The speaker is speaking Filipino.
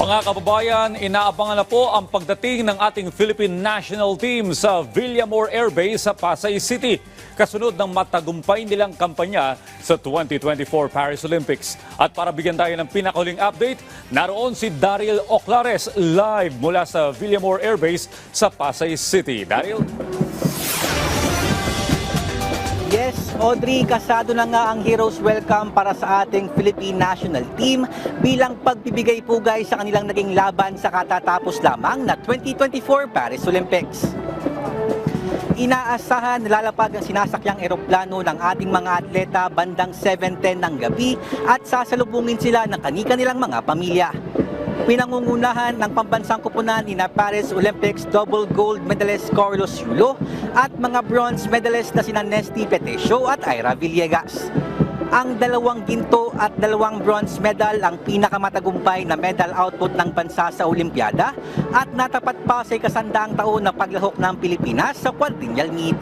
Mga kababayan, inaabangan na po ang pagdating ng ating Philippine National Team sa Villamor Air Base sa Pasay City. Kasunod ng matagumpay nilang kampanya sa 2024 Paris Olympics. At para bigyan tayo ng pinakahuling update, naroon si Daryl Oclares live mula sa Villamor Air Base sa Pasay City. Daryl? Audrey, kasado na nga ang Heroes Welcome para sa ating Philippine National Team bilang pagbibigay pugay sa kanilang naging laban sa katatapos lamang na 2024 Paris Olympics. Inaasahan na lalapag ang sinasakyang eroplano ng ating mga atleta bandang 7.10 ng gabi at sasalubungin sila ng kani-kanilang mga pamilya. Pinangungunahan ng pambansang kupunan ni Paris Olympics double gold medalist Carlos Yulo at mga bronze medalist na sina Nesty Petesio at Ira Villegas. Ang dalawang ginto at dalawang bronze medal ang pinakamatagumpay na medal output ng bansa sa Olimpiada at natapat pa sa ikasandaang taon na paglahok ng Pilipinas sa quadrennial meet.